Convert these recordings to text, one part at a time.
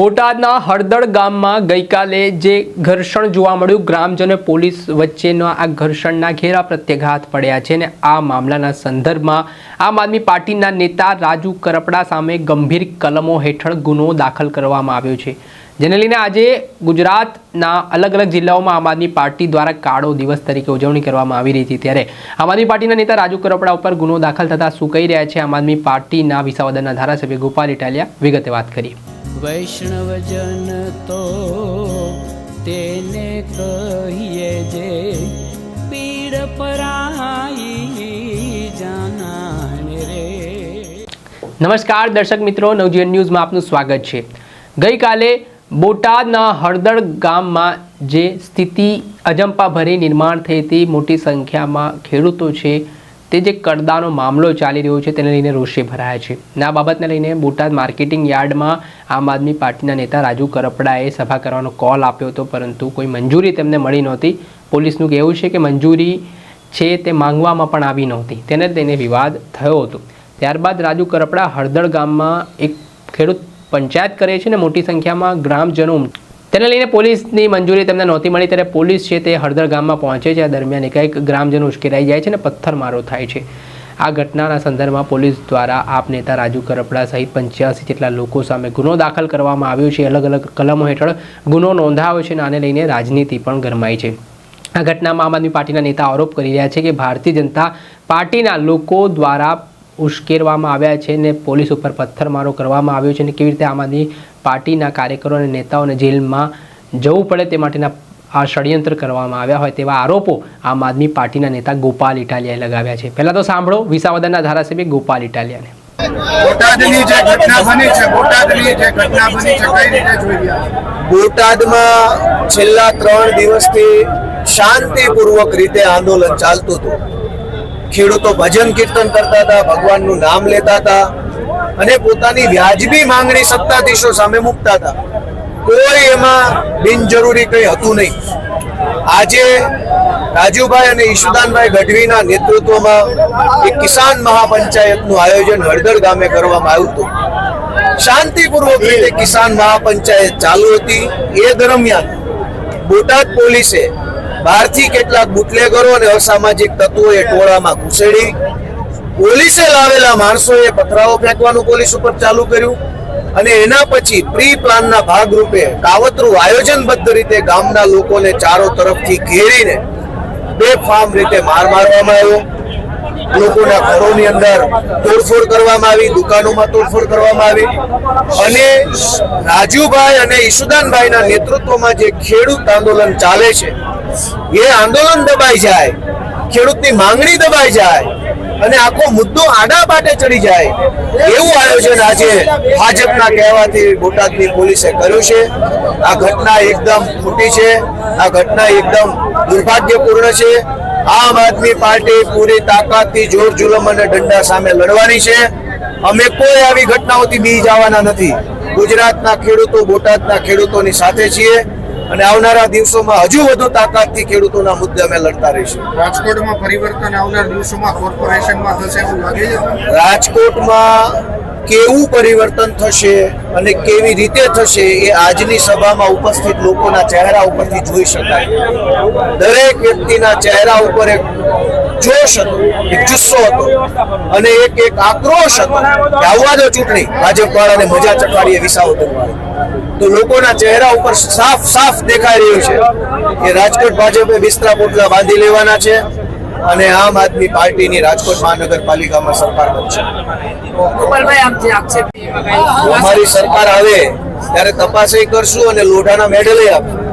બોટાદના હળદળ ગામમાં ગઈકાલે જે ઘર્ષણ જોવા મળ્યું ગ્રામજનો પોલીસ વચ્ચેના આ ઘર્ષણના ઘેરા પ્રત્યાઘાત પડ્યા છે અને આ મામલાના સંદર્ભમાં આમ આદમી પાર્ટીના નેતા રાજુ કરપડા સામે ગંભીર કલમો હેઠળ ગુનો દાખલ કરવામાં આવ્યો છે. જેને લઈને આજે ગુજરાતના અલગ અલગ જિલ્લાઓમાં આમ આદમી પાર્ટી દ્વારા કાળો દિવસ તરીકે ઉજવણી કરવામાં આવી રહી હતી. ત્યારે આમ આદમી પાર્ટીના નેતા રાજુ કરપડા ઉપર ગુનો દાખલ થતાં કહી રહ્યા છે? આમ આદમી પાર્ટીના વિસાવદરના ધારાસભ્ય ગોપાલ ઇટાલિયા વિગતે વાત કરી વૈષ્ણવજન તો તેને કહીએ જે પીડ પરાઈ જાનાને રે. નમસ્કાર દર્શક મિત્રો, નવજીવન ન્યૂઝમાં આપનું સ્વાગત છે. ગઈકાલે બોટાદના હળદળ ગામમાં જે સ્થિતિ અજંપાભરી નિર્માણ થઈ હતી, મોટી સંખ્યામાં ખેડૂતો છે તે જે કડદાનો મામલો ચાલી રહ્યો છે તેને લઈને રોષે ભરાયા છે. આ બાબતને લઈને બોટાદ માર્કેટિંગ યાર્ડમાં આમ આદમી પાર્ટીના નેતા રાજુ કરપડાએ સભા કરવાનો કોલ આપ્યો હતો, પરંતુ કોઈ મંજૂરી તેમને મળી નહોતી. પોલીસનું કહેવું છે કે મંજૂરી છે તે માંગવામાં પણ આવી નહોતી. તેને તેને વિવાદ થયો હતો. ત્યારબાદ રાજુ કરપડા હળદળ ગામમાં એક ખેડૂત પંચાયત કરે છે ને મોટી સંખ્યામાં ગ્રામજનો તેને લઈને પોલીસની મંજૂરી તેમને નહોતી મળી. ત્યારે પોલીસ છે તે હળદર ગામમાં પહોંચે છે. આ દરમિયાન એકાએક ગ્રામજનો ઉશ્કેરાઈ જાય છે અને પથ્થરમારો થાય છે. આ ઘટનાના સંદર્ભમાં પોલીસ દ્વારા આપ નેતા રાજુ કરપડા સહિત પંચ્યાસી જેટલા લોકો સામે ગુનો દાખલ કરવામાં આવ્યો છે. અલગ અલગ કલમો હેઠળ ગુનો નોંધાયો છે અને આને લઈને રાજનીતિ પણ ગરમાઈ છે. આ ઘટનામાં આમ આદમી પાર્ટીના નેતા આરોપ કરી રહ્યા છે કે ભારતીય જનતા પાર્ટીના લોકો દ્વારા ઉશ્કેરવામાં આવ્યા છે ને પોલીસ ઉપર પથ્થરમારો કરવામાં આવ્યો છે અને કેવી રીતે આમ આદમી પાર્ટીના કાર્યકરો અને નેતાઓને જેલમાં જવું પડે તે માટેના આ ષડયંત્ર કરવામાં આવ્યા હોય તેવા આરોપો આમ આદમી પાર્ટીના નેતા ગોપાલ ઇટાલિયાએ લગાવ્યા છે. પહેલાં તો સાંભળો વિસાવદરના ધારાસભ્ય ગોપાલ ઇટાલિયાને. બોટાદની જે ઘટના બની છે બોટાદની જે ઘટના બની છે કઈ રીતે જોઈ રહ્યા બોટાદમાં છેલ્લા ત્રણ દિવસથી શાંતિપૂર્વક રીતે આંદોલન ચાલતું હતું. ખેડૂતો ભજન કીર્તન કરતા હતા, ભગવાનનું નામ લેતા હતા અને પોતાની વ્યાજબી માંગણી સત્તાધીશો સામે મૂકતા હતા. કોઈ એમાં બિનજરૂરી કંઈ હતું નહીં. આજે રાજુભાઈ અને ઈશુદાનભાઈ ગઢવીના નેતૃત્વમાં એક કિસાન મહાપંચાયતનું આયોજન હળદર ગામે કરવામાં આવ્યું હતું. શાંતિપૂર્વક રીતે કિસાન મહાપંચાયત ચાલુ હતી. એ દરમિયાન બોટાદ પોલીસે બહારથી કેટલાક બુટલેગરો અને અસામાજિક તત્વોએ ટોળામાં ઘૂસેડી. પોલીસે લાવેલા માણસોએ પથરાઓ ફેંકવાનું પોલીસ ઉપર ચાલુ કર્યું અને એના પછી પ્રી પ્લાનના ભાગરૂપે કાવતરું આયોજનબદ્ધ રીતે ગામના લોકોને ચારો તરફથી ઘેરીને બેફામ રીતે માર મારવામાં આવ્યો. લોકોના ઘરોની અંદર તોડફોડ કરવામાં આવી, દુકાનોમાં તોડફોડ કરવામાં આવી અને રાજુભાઈ અને ઈશુદાનભાઈના નેતૃત્વમાં જે ખેડૂત આંદોલન ચાલે છે એ આંદોલન દબાઈ જાય, ખેડૂતની માંગણી દબાઈ જાય, અને આખો મુદ્દો આડા પાટે ચડી જાય. એવું આયોજન આજે ભાજપના કહેવાથી બોટાદની પોલીસે કર્યું છે. આ ઘટના એકદમ ખોટી છે. આ ઘટના એકદમ દુર્ભાગ્યપૂર્ણ છે. આમ આદમી પાર્ટી પૂરી તાકાતથી જોર જુલમ અને દંડા સામે લડવાની છે. અમે કોઈ આવી ઘટનાઓથી બી જવાના નથી. ગુજરાતના ખેડૂતો બોટાદના ખેડૂતોની સાથે છીએ. અને આવનારા દિવસોમાં હજુ વધુ તાકાતથી ખેડૂતોના મુદ્દે અમે લડતા રહીશું. રાજકોટમાં પરિવર્તન આવનાર દિવસોમાં કોર્પોરેશનમાં થશે એવું લાગે છે? રાજકોટમાં કેવું પરિવર્તન થશે અને કેવી રીતે થશે એ આજની સભામાં ઉપસ્થિત લોકોના ચહેરા ઉપરથી જોઈ શકાય. દરેક વ્યક્તિના ચહેરા ઉપર એક જોશ હતો એક જુસ્સો હતો અને એક એક આક્રોશ હતો કે આવવા દો ચૂંટણી. ભાજપ વાળાને મજા ચખાડીએ વિસાવદર તો લોકોના ચહેરા ઉપર સાફ સાફ દેખાઈ રહ્યું છે કે રાજકોટ ભાજપે બિસ્તરા પોટલા બાંધી લેવાના છે અને આમ આદમી પાર્ટીની રાજકોટ મહાનગરપાલિકામાં સરકાર બનશે. અમારી સરકાર આવે ત્યારે તપાસ કરશું અને લોઢાના મેડલ આપશું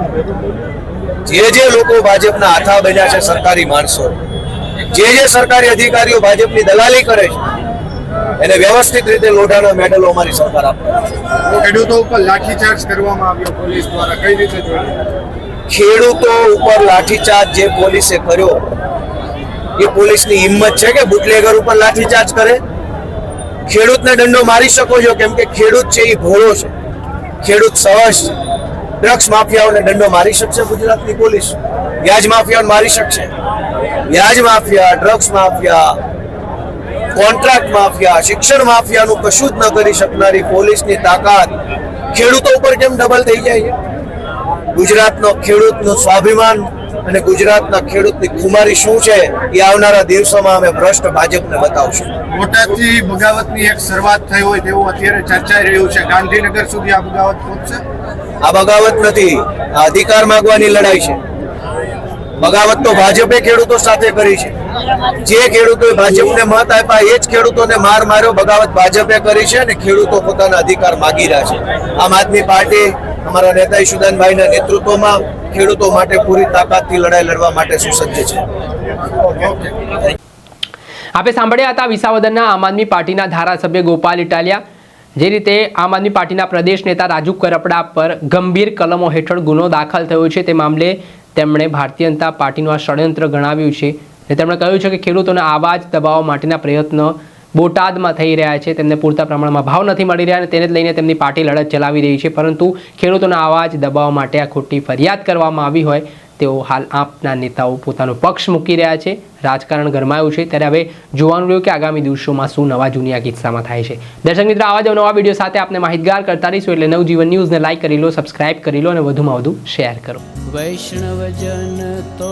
જે જે લોકો ભાજપના હાથા બન્યા છે સરકારી માણસો. જે જે સરકારી અધિકારીઓ ભાજપની દલાલી કરે છે એને વ્યવસ્થિત રીતે લોઢાના મેડલો અમારી સરકાર આપે ખેડૂતો ઉપર લાઠીચાર્જ કરવામાં આવ્યો પોલીસ દ્વારા. કઈ રીતે? ખેડૂતો ઉપર લાઠીચાર્જ જે પોલીસે કર્યો એ પોલીસની હિંમત છે કે બુટલેગર ઉપર લાઠીચાર્જ કરે. ખેડૂતને દંડો મારી શકો છો કેમ કે ખેડૂત છે એ ભોળો છે. ખેડૂત સહજ છે. ડ્રગ્સ માફિયાઓને દંડો મારી શકશે ગુજરાતની પોલીસ. વ્યાજ માફિયાઓને મારી શકશે. વ્યાજ mafia drugs mafia contract mafia શિક્ષણ માફિયાનું કશું જ ન કરી શકનારી પોલીસની તાકાત ખેડૂતો ઉપર કેમ ડબલ થઈ જાય છે? ગુજરાતનો ખેડૂતનું સ્વાભિમાન અને ગુજરાતના ખેડૂતની ખુમારી શું છે એ આવનારા દિવસોમાં અમે ભ્રષ્ટ ભાજપને બતાવશું. બોટાદથી બગાવતની એક શરૂઆત થઈ હોય તેવું અત્યારે ચર્ચાઈ રહ્યું છે. ગાંધીનગર સુધી આ બગાવત પહોંચશે? આ બગાવત નથી આ અધિકાર માંગવાની લડાઈ છે. બગાવત તો ભાજપે ખેડૂતો સાથે કરી છે. જે ખેડૂતોએ ભાજપને મત આપ્યા, એ જ ખેડૂતોને માર માર્યો, બગાવત ભાજપે કરી છે અને ખેડૂતો પોતાના અધિકાર માગી રહ્યા છે. આમ આદમી પાર્ટી અમારા નેતા ઈશુદાનભાઈના નેતૃત્વમાં ખેડૂતો માટે પૂરી તાકાતથી લડાઈ લડવા માટે સુસજ્જ છે. આપે સાંભળ્યા હતા વિસાવદરના આમ આદમી પાર્ટીના ધારાસભ્ય ગોપાલ ઇટાલિયા, જે રીતે આમ આદમી પાર્ટીના પ્રદેશ નેતા રાજુ કરપડા પર ગંભીર કલમો હેઠળ ગુનો દાખલ થયો છે. તે મામલે તેમણે ભારતીય જનતા પાર્ટીનું આ ષડયંત્ર ગણાવ્યું છે. અને તેમણે કહ્યું છે કે ખેડૂતોના જ દબાવવા માટેના પ્રયત્નો બોટાદમાં થઈ રહ્યા છે. તેમને પૂરતા પ્રમાણમાં ભાવ નથી મળી રહ્યા અને તેને લઈને તેમની પાર્ટી લડત ચલાવી રહી છે. પરંતુ ખેડૂતોના આવાજ દબાવવા માટે આ ખોટી ફરિયાદ કરવામાં આવી હોય તેઓ હાલ આપના નેતાઓ પોતાનો પક્ષ મૂકી રહ્યા છે. રાજકારણ ગરમાયું છે. ત્યારે હવે જોવાનું રહ્યું કે આગામી દિવસોમાં શું નવા જૂની કિસ્સામાં થાય છે. દર્શક મિત્રો, આવા જ નવા વીડિયો સાથે આપને માહિતગાર કરતા રહીશું એટલે નવજીવન ન્યૂઝને લાઇક કરી લો, સબસ્ક્રાઇબ કરી લો અને વધુમાં વધુ શેર કરો. વૈષ્ણવજન તો